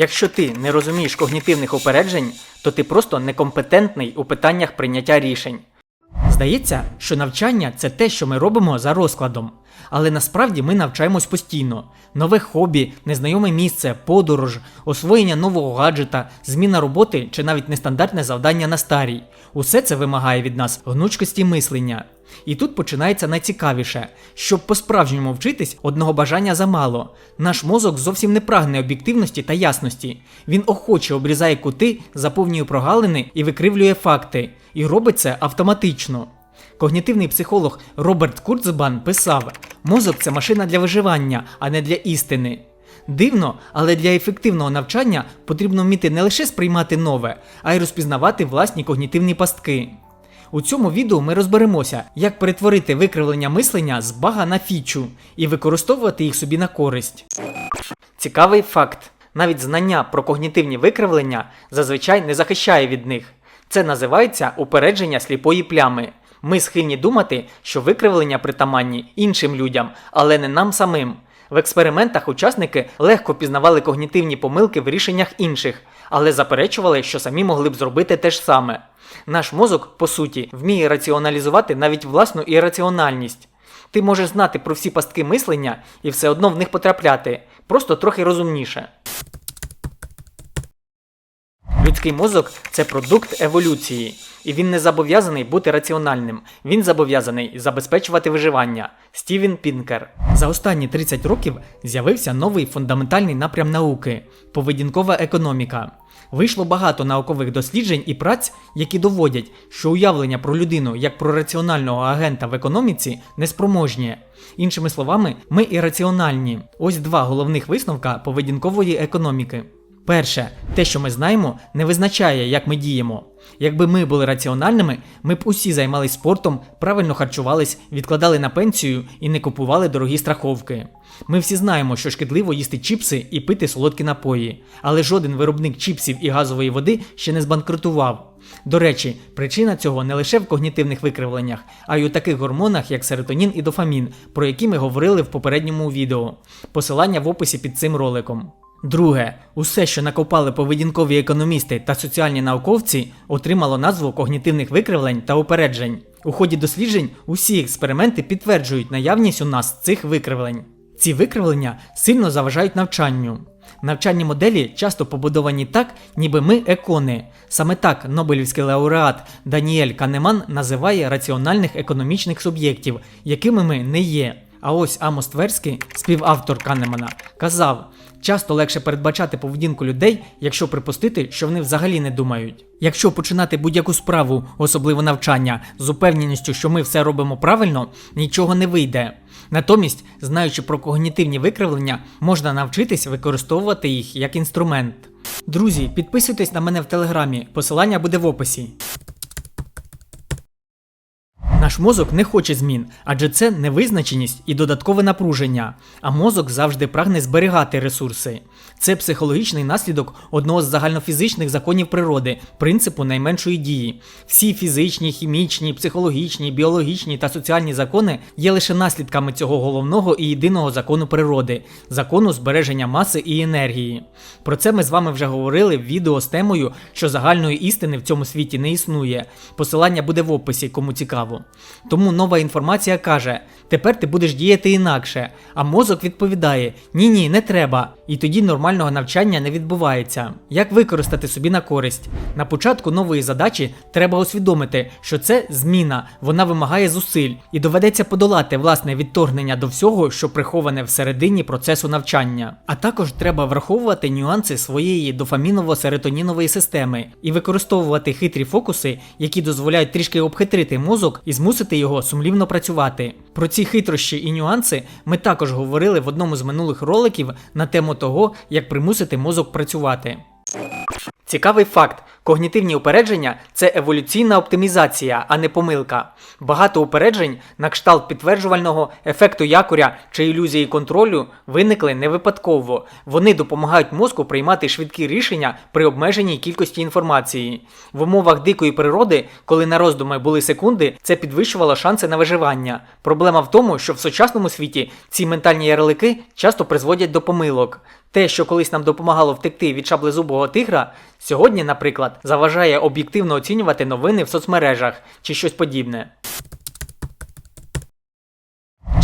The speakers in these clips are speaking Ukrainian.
Якщо ти не розумієш когнітивних упереджень, то ти просто некомпетентний у питаннях прийняття рішень. Здається, що навчання це те, що ми робимо за розкладом. Але насправді ми навчаємось постійно: нове хобі, незнайоме місце, подорож, освоєння нового гаджета, зміна роботи чи навіть нестандартне завдання на старій. Усе це вимагає від нас гнучкості мислення. І тут починається найцікавіше, щоб по-справжньому вчитись, одного бажання замало. Наш мозок зовсім не прагне об'єктивності та ясності. Він охоче обрізає кути, заповнює прогалини і викривлює факти. І робить це автоматично. Когнітивний психолог Роберт Курцбан писав: мозок це машина для виживання, а не для істини. Дивно, але для ефективного навчання потрібно вміти не лише сприймати нове, а й розпізнавати власні когнітивні пастки. У цьому відео ми розберемося, як перетворити викривлення мислення з бага на фічу і використовувати їх собі на користь. Цікавий факт: навіть знання про когнітивні викривлення зазвичай не захищає від них. Це називається упередження сліпої плями. Ми схильні думати, що викривлення притаманні іншим людям, але не нам самим. В експериментах учасники легко пізнавали когнітивні помилки в рішеннях інших, але заперечували, що самі могли б зробити те ж саме. Наш мозок, по суті, вміє раціоналізувати навіть власну ірраціональність. Ти можеш знати про всі пастки мислення і все одно в них потрапляти, просто трохи розумніше. Людський мозок це продукт еволюції, і він не зобов'язаний бути раціональним. Він зобов'язаний забезпечувати виживання. Стівен Пінкер. За останні 30 років з'явився новий фундаментальний напрям науки поведінкова економіка. Вийшло багато наукових досліджень і праць, які доводять, що уявлення про людину як про раціонального агента в економіці неспроможні. Іншими словами, ми ірраціональні. Ось два головних висновка поведінкової економіки. Перше, те, що ми знаємо, не визначає, як ми діємо. Якби ми були раціональними, ми б усі займались спортом, правильно харчувались, відкладали на пенсію і не купували дорогі страховки. Ми всі знаємо, що шкідливо їсти чіпси і пити солодкі напої, але жоден виробник чіпсів і газової води ще не збанкрутував. До речі, причина цього не лише в когнітивних викривленнях, а й у таких гормонах, як серотонін і дофамін, про які ми говорили в попередньому відео. Посилання в описі під цим роликом. Друге, усе, що накопали поведінкові економісти та соціальні науковці, отримало назву когнітивних викривлень та упереджень. У ході досліджень усі експерименти підтверджують наявність у нас цих викривлень. Ці викривлення сильно заважають навчанню. Навчальні моделі часто побудовані так, ніби ми екони. Саме так Нобелівський лауреат Даніель Канеман називає раціональних економічних суб'єктів, якими ми не є. А ось Амос Тверський, співавтор Канемана, казав: часто легше передбачати поведінку людей, якщо припустити, що вони взагалі не думають. Якщо починати будь-яку справу, особливо навчання, з упевненістю, що ми все робимо правильно, нічого не вийде. Натомість, знаючи про когнітивні викривлення, можна навчитись використовувати їх як інструмент. Друзі, підписуйтесь на мене в телеграмі, посилання буде в описі. Наш мозок не хоче змін, адже це невизначеність і додаткове напруження. А мозок завжди прагне зберігати ресурси. Це психологічний наслідок одного з загальнофізичних законів природи, принципу найменшої дії. Всі фізичні, хімічні, психологічні, біологічні та соціальні закони є лише наслідками цього головного і єдиного закону природи закону збереження маси і енергії. Про це ми з вами вже говорили в відео з темою, що загальної істини в цьому світі не існує. Посилання буде в описі, кому цікаво. Тому нова інформація каже: тепер ти будеш діяти інакше. А мозок відповідає: Ні, ні, не треба. І тоді нормального навчання не відбувається. Як використати собі на користь? На початку нової задачі треба усвідомити, що це зміна, вона вимагає зусиль, і доведеться подолати власне відторгнення до всього, що приховане всередині процесу навчання. А також треба враховувати нюанси своєї дофаміново-серотонінової системи і використовувати хитрі фокуси, які дозволяють трішки обхитрити мозок і змусити його сумлівно працювати. Про ці хитрощі і нюанси ми також говорили в одному з минулих роликів на тему того, як примусити мозок працювати. Цікавий факт: Когнітивні упередження це еволюційна оптимізація, а не помилка. Багато упереджень на кшталт підтверджувального ефекту якоря чи ілюзії контролю виникли не випадково. Вони допомагають мозку приймати швидкі рішення при обмеженій кількості інформації. В умовах дикої природи, коли на роздуми були секунди, це підвищувало шанси на виживання. Проблема в тому, що в сучасному світі ці ментальні ярлики часто призводять до помилок. Те, що колись нам допомагало втекти від шаблезубого тигра, сьогодні, наприклад, заважає об'єктивно оцінювати новини в соцмережах чи щось подібне.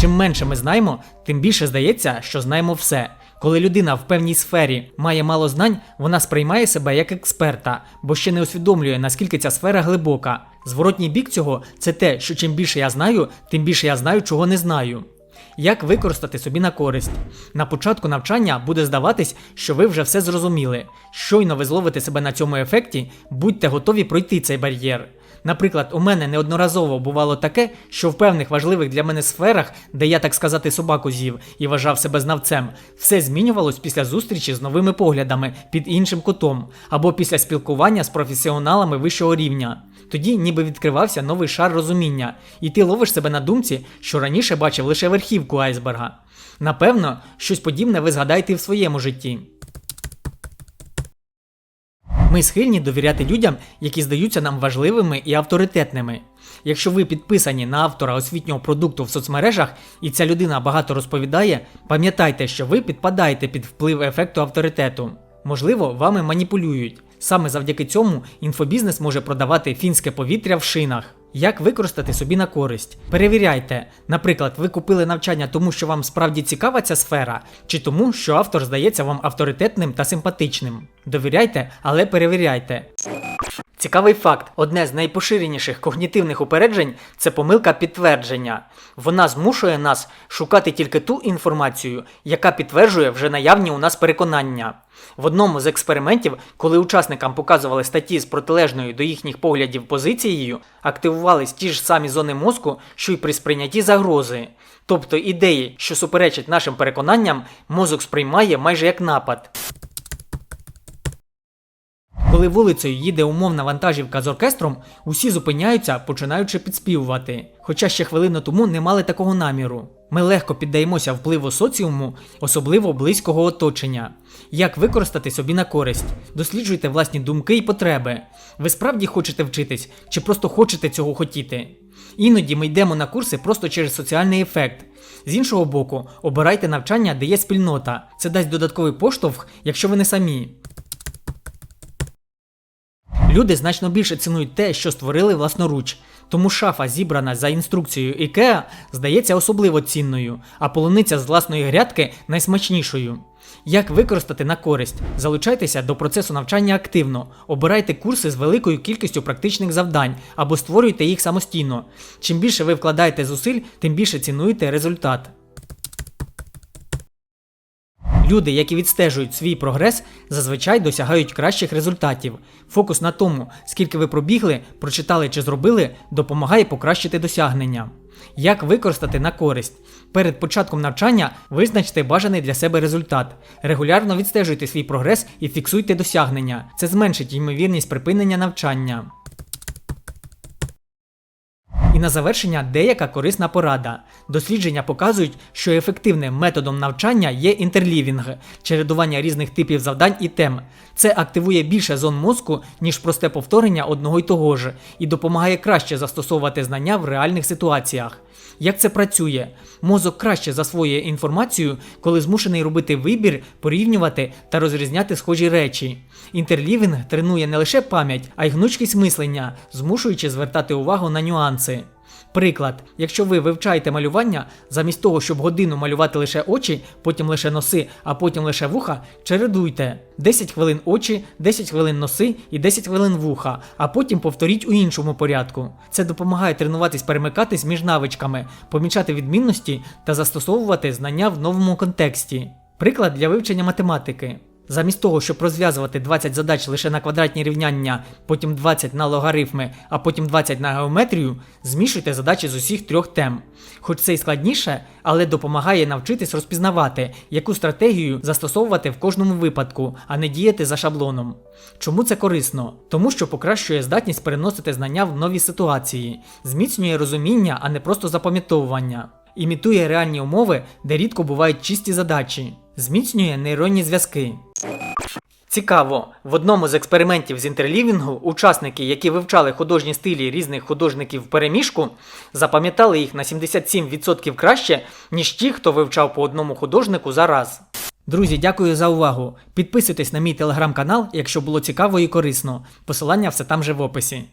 Чим менше ми знаємо, тим більше здається, що знаємо все. Коли людина в певній сфері має мало знань, вона сприймає себе як експерта, бо ще не усвідомлює, наскільки ця сфера глибока. Зворотній бік цього це те, що чим більше я знаю, тим більше я знаю, чого не знаю. Як використати собі на користь? На початку навчання буде здаватись, що ви вже все зрозуміли. Щойно ви зловите себе на цьому ефекті, будьте готові пройти цей бар'єр. Наприклад, у мене неодноразово бувало таке, що в певних важливих для мене сферах, де я так сказати собаку з'їв і вважав себе знавцем, все змінювалось після зустрічі з новими поглядами під іншим кутом, або після спілкування з професіоналами вищого рівня. Тоді ніби відкривався новий шар розуміння, і ти ловиш себе на думці, що раніше бачив лише верхівку айсберга. Напевно, щось подібне ви згадаєте і в своєму житті. Ми схильні довіряти людям, які здаються нам важливими і авторитетними. Якщо ви підписані на автора освітнього продукту в соцмережах і ця людина багато розповідає, пам'ятайте, що ви підпадаєте під вплив ефекту авторитету. Можливо, вами маніпулюють. Саме завдяки цьому інфобізнес може продавати фінське повітря в шинах. Як використати собі на користь? Перевіряйте. Наприклад, ви купили навчання тому, що вам справді цікава ця сфера, чи тому, що автор здається вам авторитетним та симпатичним. Довіряйте, але перевіряйте. Цікавий факт: одне з найпоширеніших когнітивних упереджень це помилка підтвердження. Вона змушує нас шукати тільки ту інформацію, яка підтверджує вже наявні у нас переконання. В одному з експериментів, коли учасникам показували статті з протилежною до їхніх поглядів позицією, активувались ті ж самі зони мозку, що й при сприйнятті загрози. Тобто ідеї, що суперечать нашим переконанням, мозок сприймає майже як напад. Коли вулицею їде умовна вантажівка з оркестром, усі зупиняються, починаючи підспівувати. Хоча ще хвилину тому не мали такого наміру. Ми легко піддаємося впливу соціуму, особливо близького оточення. Як використати собі на користь? Досліджуйте власні думки і потреби. Ви справді хочете вчитись, чи просто хочете цього хотіти? Іноді ми йдемо на курси просто через соціальний ефект. З іншого боку, обирайте навчання, де є спільнота. Це дасть додатковий поштовх, якщо ви не самі. Люди значно більше цінують те, що створили власноруч. Тому шафа, зібрана за інструкцією IKEA, здається особливо цінною, а полуниця з власної грядки найсмачнішою. Як використати на користь? Залучайтеся до процесу навчання активно, обирайте курси з великою кількістю практичних завдань або створюйте їх самостійно. Чим більше ви вкладаєте зусиль, тим більше цінуєте результат. Люди, які відстежують свій прогрес, зазвичай досягають кращих результатів. Фокус на тому, скільки ви пробігли, прочитали чи зробили, допомагає покращити досягнення. Як використати на користь? Перед початком навчання визначте бажаний для себе результат. Регулярно відстежуйте свій прогрес і фіксуйте досягнення. Це зменшить ймовірність припинення навчання. І на завершення деяка корисна порада. Дослідження показують, що ефективним методом навчання є інтерлівінг, чередування різних типів завдань і тем. Це активує більше зон мозку, ніж просте повторення одного й того ж, і допомагає краще застосовувати знання в реальних ситуаціях. Як це працює? Мозок краще засвоює інформацію, коли змушений робити вибір, порівнювати та розрізняти схожі речі. Інтерлівінг тренує не лише пам'ять, а й гнучкість мислення, змушуючи звертати увагу на нюанси. Приклад, якщо ви вивчаєте малювання, замість того, щоб годину малювати лише очі, потім лише носи, а потім лише вуха, чередуйте 10 хвилин очі, 10 хвилин носи і 10 хвилин вуха, а потім повторіть у іншому порядку. Це допомагає тренуватись перемикатись між навичками, помічати відмінності та застосовувати знання в новому контексті. Приклад для вивчення математики. Замість того, щоб розв'язувати 20 задач лише на квадратні рівняння, потім 20 на логарифми, а потім 20 на геометрію, змішуйте задачі з усіх трьох тем. Хоч це й складніше, але допомагає навчитись розпізнавати, яку стратегію застосовувати в кожному випадку, а не діяти за шаблоном. Чому це корисно? Тому що покращує здатність переносити знання в нові ситуації, зміцнює розуміння, а не просто запам'ятовування. Імітує реальні умови, де рідко бувають чисті задачі, зміцнює нейронні зв'язки. Цікаво, в одному з експериментів з інтерлівінгу учасники, які вивчали художні стилі різних художників в переміжку, запам'ятали їх на 77% краще, ніж ті, хто вивчав по одному художнику за раз. Друзі, дякую за увагу. Підписуйтесь на мій телеграм-канал, якщо було цікаво і корисно. Посилання все там же в описі.